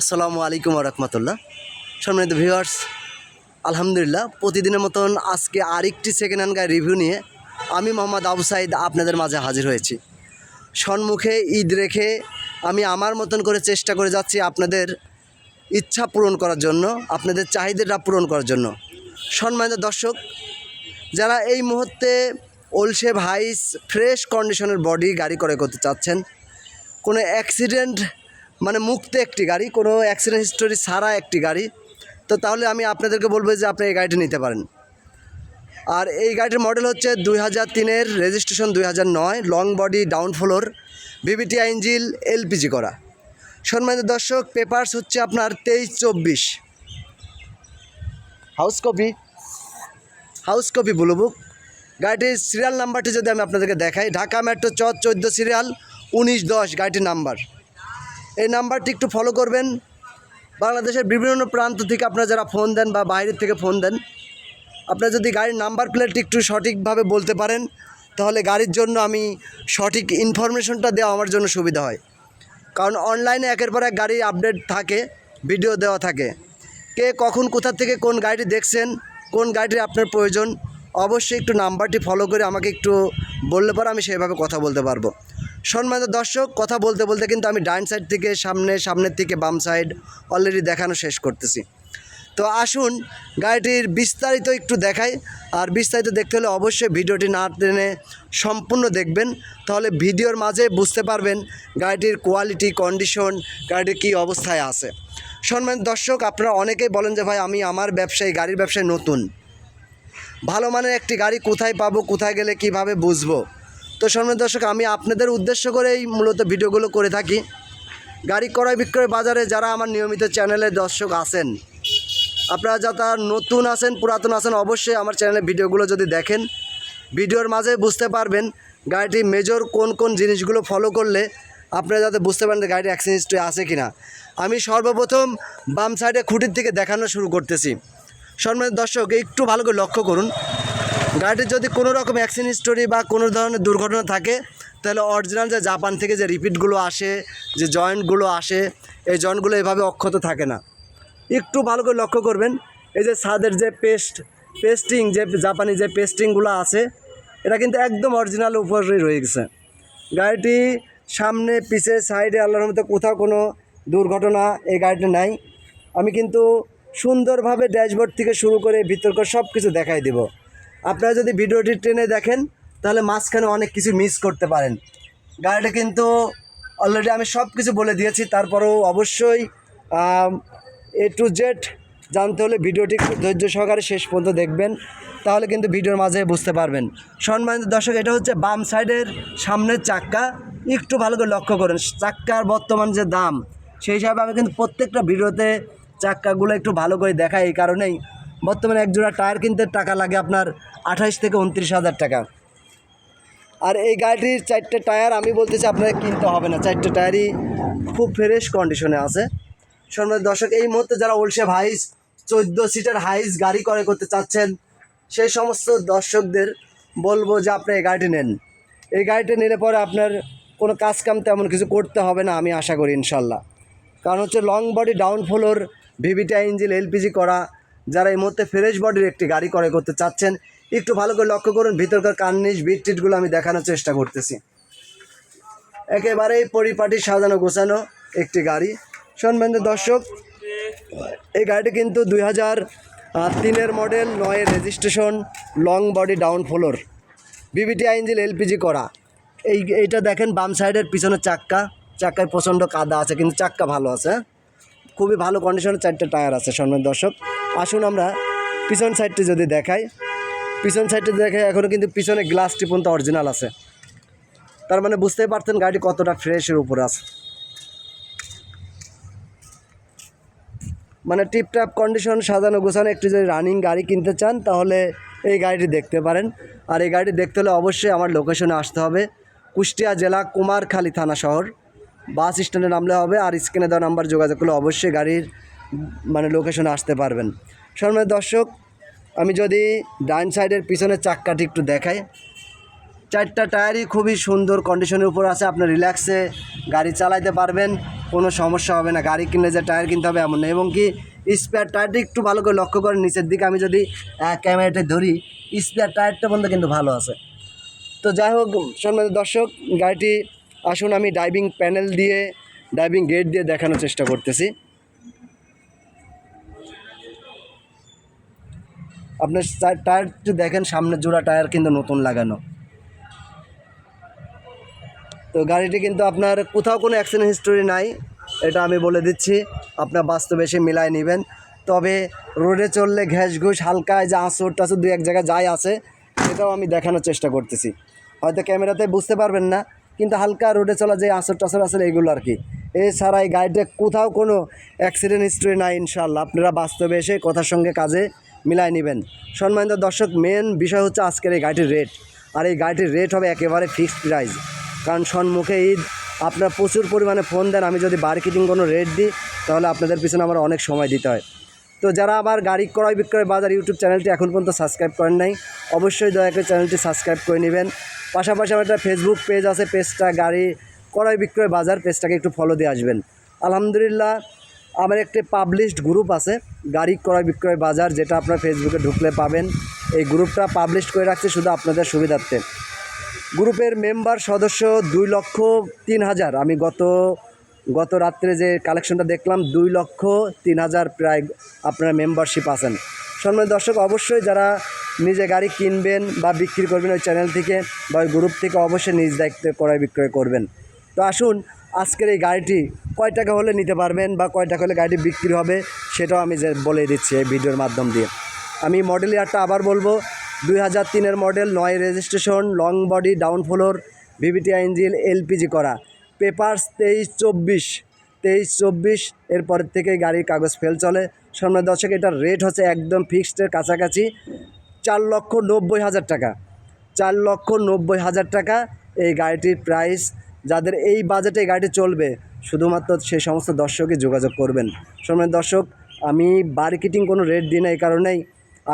আসসালামু আলাইকুম রহমতুল্লাহ। সম্মানিত ভিউয়ার্স আলহামদুলিল্লাহ, প্রতিদিনের মতন আজকে আরেকটি সেকেন্ড হ্যান্ড গাড়ি রিভিউ নিয়ে আমি মোহাম্মদ আবু সাইদ আপনাদের মাঝে হাজির হয়েছি। সম্মুখে ঈদ রেখে আমি আমার মতন করে চেষ্টা করে যাচ্ছি আপনাদের ইচ্ছা পূরণ করার জন্য, আপনাদের চাহিদাটা পূরণ করার জন্য। সম্মানিত দর্শক, যারা এই মুহূর্তে ওলশেভ ভাইস ফ্রেশ কন্ডিশনের বডি গাড়ি করে করতে চাচ্ছেন, কোনো অ্যাক্সিডেন্ট মানে মুক্ত একটি গাড়ি, কোনো অ্যাক্সিডেন্ট হিস্টোরি ছাড়া একটি গাড়ি। তো তাহলে আমি আপনাদেরকে বলব যে আপনি এই গাড়িটি নিতে পারেন। আর এই গাড়িটির মডেল হচ্ছে দুই হাজার তিনের রেজিস্ট্রেশন দুই হাজার নয় long body down floor VVT engine LPG করা। সম্মানিত দর্শক পেপার্স হচ্ছে আপনার তেইশ চব্বিশ। House copy house copy blue book গাড়িটির সিরিয়াল নাম্বারটি যদি আমি আপনাদেরকে দেখাই, ঢাকা মেট্রো চ চোদ্দ সিরিয়াল উনিশ দশ, গাড়িটির নাম্বার এই নাম্বারটি একটু ফলো করবেন। বাংলাদেশের বিভিন্ন প্রান্ত থেকে আপনারা যারা ফোন দেন বা বাইরের থেকে ফোন দেন, আপনারা যদি গাড়ির নাম্বার প্লেটটি একটু সঠিকভাবে বলতে পারেন, তাহলে গাড়ির জন্য আমি সঠিক ইনফরমেশনটা দেওয়া আমার জন্য সুবিধা হয়। কারণ অনলাইনে একের পর এক গাড়ি আপডেট থাকে ভিডিও দেওয়া থাকে। কে কখন কোথা থেকে কোন গাড়িটি দেখছেন, কোন গাড়িটি আপনার প্রয়োজন, অবশ্যই একটু নাম্বারটি ফলো করে আমাকে একটু বললে পরে আমি সেভাবে কথা বলতে পারব। সম্মানিত দর্শক, কথা বলতে বলতে কিন্তু আমি ডাইন সাইড থেকে, সামনে, সামনের থেকে বাম সাইড অলরেডি দেখানো শেষ করতেছি। তো আসুন, গাড়িটির বিস্তারিত একটু দেখাই। আর বিস্তারিত দেখতে হলে অবশ্যই ভিডিওটি না টেনে সম্পূর্ণ দেখবেন। তাহলে ভিডিওর মাঝে বুঝতে পারবেন গাড়িটির কোয়ালিটি কন্ডিশন গাড়িটির কী অবস্থায় আছে। সম্মানিত দর্শক, আপনারা অনেকেই বলেন যে, ভাই, আমি আমার ব্যবসায়ী, গাড়ির ব্যবসায় নতুন। ভালো মানের একটি গাড়ি কোথায় পাবো, কোথায় গেলে কীভাবে বুঝব? তো সম্মানিত দর্শক, আমি আপনাদের উদ্দেশ্য করেই মূলত ভিডিওগুলো করে থাকি। গাড়ি ক্রয় বিক্রয় বাজারে যারা আমার নিয়মিত চ্যানেলের দর্শক আছেন, আপনারা যারা নতুন আছেন, পুরাতন আছেন, অবশ্যই আমার চ্যানেলে ভিডিওগুলো যদি দেখেন, ভিডিওর মাঝে বুঝতে পারবেন গাড়িটি মেজর কোন কোন জিনিসগুলো ফলো করলে আপনারা যাতে বুঝতে পারেন গাড়ির অ্যাক্সিডেন্ট আছে কি না আমি সর্বপ্রথম বাম সাইডে খুঁটির থেকে দেখানো শুরু করতেছি। সম্মানিত দর্শক, একটু ভালো করে লক্ষ্য করুন। গাড়িটির যদি কোনো রকম অ্যাক্সিডেন্ট হিস্টোরি বা কোনো ধরনের দুর্ঘটনা থাকে, তাহলে অরিজিনাল যে জাপান থেকে যে রিপিটগুলো আসে, যে জয়েন্টগুলো আসে, এই জয়েন্টগুলো এভাবে অক্ষত থাকে না। একটু ভালো করে লক্ষ্য করবেন, এই যে ছাদের যে পেস্ট পেস্টিং যে জাপানি যে পেস্টিংগুলো আছে, এটা কিন্তু একদম অরিজিনাল উপরে রয়ে গেছে। গাড়িটি সামনে, পিছে সাইডে আল্লাহর মতো কোথাও কোনো দুর্ঘটনা এই গাড়িতে নাই। আমি কিন্তু সুন্দরভাবে ড্যাশবোর্ড থেকে শুরু করে ভিতরকার সব কিছু দেখাই দেব। আপনারা যদি ভিডিওটি ট্রেনে দেখেন, তাহলে মাঝখানে অনেক কিছু মিস করতে পারেন। গাড়িটা কিন্তু অলরেডি আমি সব কিছু বলে দিয়েছি, তারপরেও অবশ্যই এ টু জেড জানতে হলে ভিডিওটি ধৈর্য সহকারে শেষ পর্যন্ত দেখবেন, তাহলে কিন্তু ভিডিওর মাঝে বুঝতে পারবেন। সম্মানিত দর্শক, এটা হচ্ছে বাম সাইডের সামনের চাক্কা। একটু ভালো করে লক্ষ্য করেন, চাক্কার বর্তমান যে দাম, সেই হিসাবে আমি কিন্তু প্রত্যেকটা ভিডিওতে চাক্কাগুলো একটু ভালো করে দেখাই এই কারণেই। বর্তমানে এক জোড়া টায়ার কিনতে টাকা লাগে আপনার আঠাশ থেকে উনত্রিশ হাজার টাকা। আর এই গাড়িটির চারটে টায়ার আমি বলতেছি আপনাকে কিনতে হবে না। চারটে টায়ারই খুব ফ্রেশ কন্ডিশনে আছে। সম্মানিত দর্শক, এই মুহূর্তে যারা ওলসেভ হাইস চোদ্দ সিটার হাইস গাড়ি করে করতে চাচ্ছেন, সেই সমস্ত দর্শকদের বলব যে আপনি এই গাড়িটি নেন। এই গাড়িটি নিলে পরে আপনার কোনো কাজ কাম তেমন কিছু করতে হবে না, আমি আশা করি ইনশাল্লাহ। কারণ হচ্ছে long body down floor ভিভিটা engine LPG করা যারা এই মুহূর্তে ফ্রেশ বডির একটি গাড়ি ক্রয় করতে চাচ্ছেন, একটু ভালো করে লক্ষ্য করুন, ভিতরকার কার্নিশ বিট টিটগুলো আমি দেখানোর চেষ্টা করতেছি। একেবারেই পরিপাটি, সাজানো, গোছানো একটি গাড়ি। সম্বন্ধে দর্শক, এই গাড়িটি কিন্তু দুই হাজার তিনের মডেল নয়ের registration long body down floor VVT engine LPG করা। এই, এইটা দেখেন বাম সাইডের পিছনের চাক্কা। চাক্কায় প্রচণ্ড কাদা আছে, কিন্তু চাক্কা ভালো আছে হ্যাঁ? খুবই ভালো কন্ডিশনের চারটে টায়ার আছে সম্মান দর্শক। আসুন আমরা পিছন সাইডটি যদি দেখাই। পিছন সাইডটি দেখে এখনও কিন্তু পিছনে গ্লাসটি পর্যন্ত অরিজিনাল আছে। তার মানে বুঝতেই পারতেন গাড়ি কতটা ফ্রেশের উপরে আছে। মানে টিপটাপ কন্ডিশন সাজানো গোছানো, একটু যদি রানিং গাড়ি কিনতে চান, তাহলে এই গাড়িটি দেখতে পারেন। আর এই গাড়িটি দেখতে হলে অবশ্যই আমার লোকেশনে আসতে হবে। কুষ্টিয়া জেলা কুমারখালী থানা শহর। বাস স্ট্যান্ডে নামলে হবে আর স্ক্রিনে দেওয়া নাম্বার যোগাযোগ করলে অবশ্যই গাড়ির মানে লোকেশনে আসতে পারবেন। সম্মানিত দর্শক, আমি যদি ডাইন সাইডের পিছনের চাক্কাটি একটু দেখাই। চারটা টায়ারই খুবই সুন্দর কন্ডিশনের উপর আছে, আপনি রিল্যাক্সে গাড়ি চালাইতে পারবেন, কোনো সমস্যা হবে না। গাড়ি কিনলে যে টায়ার কিনতে হবে এমন না। এবং কি স্পেয়ার টায়ারটি একটু ভালো করে লক্ষ্য করেন, নিচের দিকে আমি যদি ক্যামেরাটা ধরি স্পেয়ার টায়ারটা পর্যন্ত কিন্তু ভালো আছে। তো যাই হোক, সম্মানিত দর্শক, গাড়িটি আসুন, আমি ডাইভিং প্যানেল দিয়ে ডাইভিং গেট দিয়ে দেখানোর চেষ্টা করতেছি। আপনার টায়ার- টায়ারটি দেখেন, সামনের জোড়া টায়ার কিন্তু নতুন লাগানো। তো গাড়িটি কিন্তু আপনার কোথাও কোনো অ্যাক্সিডেন্ট হিস্টোরি নাই, এটা আমি বলে দিচ্ছি, আপনার বাস্তবে এসে মিলায় নেবেন। তবে রোডে চললে ঘ্যাস ঘুষ, হালকা যে আঁচড় টাচড় দু এক জায়গায় যাই আছে, সেটাও আমি দেখানোর চেষ্টা করতেছি। হয়তো ক্যামেরাতে বুঝতে পারবেন না কিন্তু হালকা রোডে চলা যে আঁচড় টাচড় আছে এগুলো আর কি। এছাড়া এই গাড়িতে কোথাও কোনো অ্যাক্সিডেন্ট হিস্ট্রি নাই ইনশাল্লাহ আপনারা বাস্তবে এসে কথার সঙ্গে কাজে মিলায় নেবেন। সম্মানিত দর্শক মেন বিষয় হচ্ছে আজকের এই গাড়িটির রেট আর এই গাড়িটির রেট হবে একেবারে ফিক্সড প্রাইস কারণ সম্মুখে ঈদ, আপনার প্রচুর পরিমাণে ফোন দেন, আমি যদি মার্কেটিং কোনো রেট দিই, তাহলে আপনাদের পিছনে আমার অনেক সময় দিতে হয়। তো যারা আমার গাড়ি ক্রয় বিক্রয় বাজার ইউটিউব চ্যানেলটি এখন পর্যন্ত সাবস্ক্রাইব করেন নাই, অবশ্যই দয়া করে চ্যানেলটি সাবস্ক্রাইব করে নেবেন। পাশাপাশি আমার একটা ফেসবুক পেজ আছে পেজটা গাড়ি ক্রয় বিক্রয় বাজার পেজটাকে একটু ফলো দিয়ে আসবেন। আলহামদুলিল্লাহ, আমার একটি পাবলিশড গ্রুপ আছে, গাড়ি ক্রয় বিক্রয় বাজার, যেটা আপনার ফেসবুকে ঢুকলে পাবেন। এই গ্রুপটা পাবলিশ করে রাখছে শুধু আপনাদের সুবিধার্থে। গ্রুপের মেম্বার সদস্য দুই লক্ষ তিন হাজার। আমি গত গত রাত্রে যে কালেকশনটা দেখলাম, দুই লক্ষ তিন হাজার প্রায় আপনারা মেম্বারশিপ আছেন। সম্মানিত দর্শক, অবশ্যই যারা নিজে গাড়ি কিনবেন বা বিক্রি করবেন ওই চ্যানেল থেকে বা ওই গ্রুপ থেকে অবশ্যই নিজ দায়িত্বে ক্রয় বিক্রয় করবেন। তো আসুন, আজকের এই গাড়িটি কয় টাকা হলে নিতে পারবেন বা কয় টাকা হলে গাড়িটি বিক্রি হবে সেটাও আমি যে বলে দিচ্ছি এই ভিডিওর মাধ্যম দিয়ে। আমি মডেল ইয়ারটা আবার বলব, দুই হাজার তিনের মডেল নয় registration long body down floor VVT engine LPG করা। পেপার্স তেইশ চব্বিশ তেইশ চব্বিশ এরপরের থেকে গাড়ির কাগজ ফেল চলে। সামনে দর্শক এটার রেট হচ্ছে একদম ফিক্সডের কাছাকাছি। চার লক্ষ নব্বই হাজার টাকা। চার লক্ষ নব্বই হাজার টাকা এই গাড়িটির প্রাইস যাদের এই বাজেটে গাড়িটি চলবে, শুধুমাত্র সেই সমস্ত দর্শকই যোগাযোগ করবেন। সময় দর্শক, আমি মার্কেটিং কোনো রেট দিই না, এই কারণেই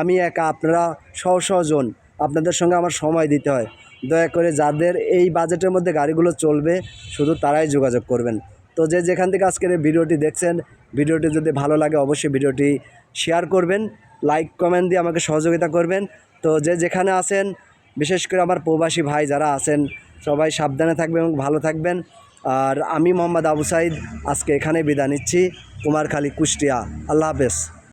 আমি একা, আপনারা সহ সহজন আপনাদের সঙ্গে আমার সময় দিতে হয়। দয়া করে যাদের এই বাজেটের মধ্যে গাড়িগুলো চলবে, শুধু তারাই যোগাযোগ করবেন। তো যে যেখান থেকে আজকের এই ভিডিওটি দেখছেন, ভিডিওটি যদি ভালো লাগে, অবশ্যই ভিডিওটি শেয়ার করবেন। লাইক কমেন্ট দিয়ে আমাকে সহযোগিতা করবেন। তো যে যেখানে আছেন, বিশেষ করে আমার প্রবাসী ভাই যারা আছেন, সবাই সাবধানে থাকবেন এবং ভালো থাকবেন। আর আমি মোহাম্মদ আবু সাইদ, আজকে এখানে বিদা নিচ্ছি। কুমারখালী, কুষ্টিয়া। আল্লাহ হাফেজ।